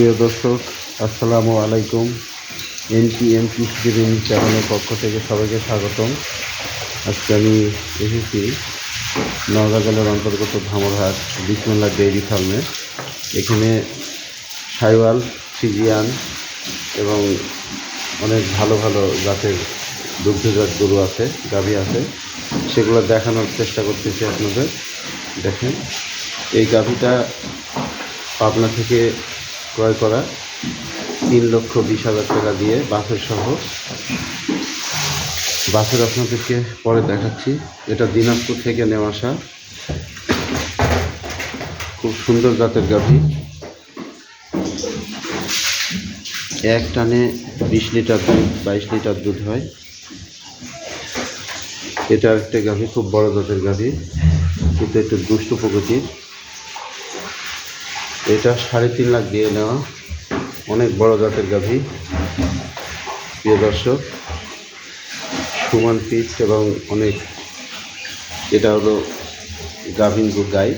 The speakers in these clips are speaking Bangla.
প্রিয় দর্শক, আসসালামু আলাইকুম। এনপি এমপি স্ক্রিন চ্যানেলের পক্ষ থেকে সবাইকে স্বাগতম। আজকে আমি এসেছি নওগাঁ জেলার অন্তর্গত ধামরহাট বিসমুল্লাহ ডেইরি ফার্মে। এখানে সাইওয়াল, ফিজিয়ান এবং অনেক ভালো ভালো জাতের দুগ্ধজাত গরু আছে, গাভী আছে। সেগুলো দেখানোর চেষ্টা করতেছি আপনাদের। দেখেন, এই গাভীটা পাবনা থেকে ক্রয় করা তিন লক্ষ বিশ হাজার টাকা দিয়ে বাসের সহ। বাসের আপনাদেরকে পরে দেখাচ্ছি। এটা দিনাজপুর থেকে নেওয়া আসা। খুব সুন্দর জাতের গাভী। এক টানে বিশ লিটার দুধ, বাইশ লিটার দুধ হয়। এটা একটা গাভী, খুব বড় জাতের গাভী। কিন্তু একটু দুষ্ট প্রকৃতির। এটা সাড়ে তিন লাখ দিয়ে নেওয়া। অনেক বড় জাতের গাভী। প্রিয় দর্শক, সুমান পিচ এবং অনেক এটা হলো গাভিন গাই।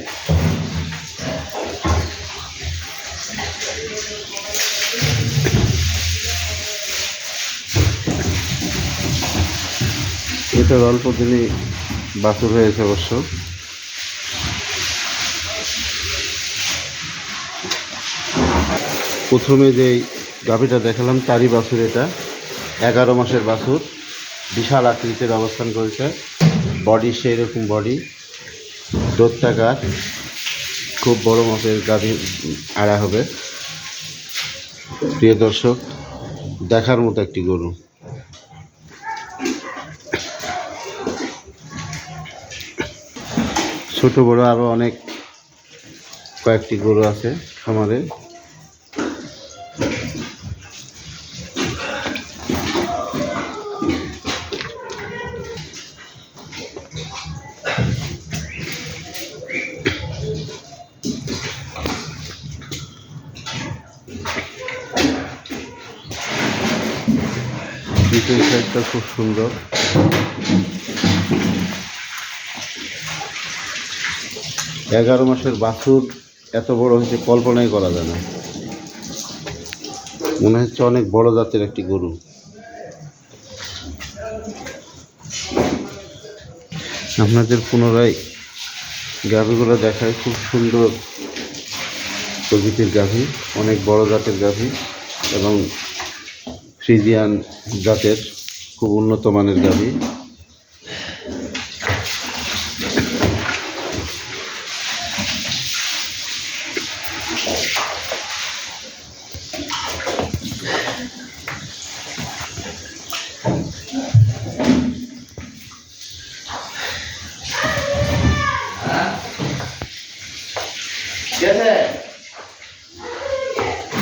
এটার অল্প দিনই বাছুর হয়েছে অবশ্য। প্রথমে যে গাভীটা দেখালাম, তারই বাছুর এটা। এগারো মাসের বাছুর, বিশাল আকৃতির অবস্থান করেছে। বডি সেই রকম বডি দোত্তাকার খুব বড় মাপের গাভী আড়া হবে। প্রিয় দর্শক, দেখার মতো একটি গরু। ছোট বড় আরও অনেক কয়েকটি গরু আছে খামারে। পিছন সাইডটা খুব সুন্দর। এগারো মাসের বাছুর এত বড় হয়েছে, কল্পনাই করা যায় না। মনে হচ্ছে অনেক বড় জাতের একটি গরু। আপনাদের পুনরায় গাভীগুলো দেখায়, খুব সুন্দর প্রকৃতির গাভী, অনেক বড় জাতের গাভী এবং ফ্রিজিয়ান জাতের খুব উন্নত মানের গাভী Yes, sir.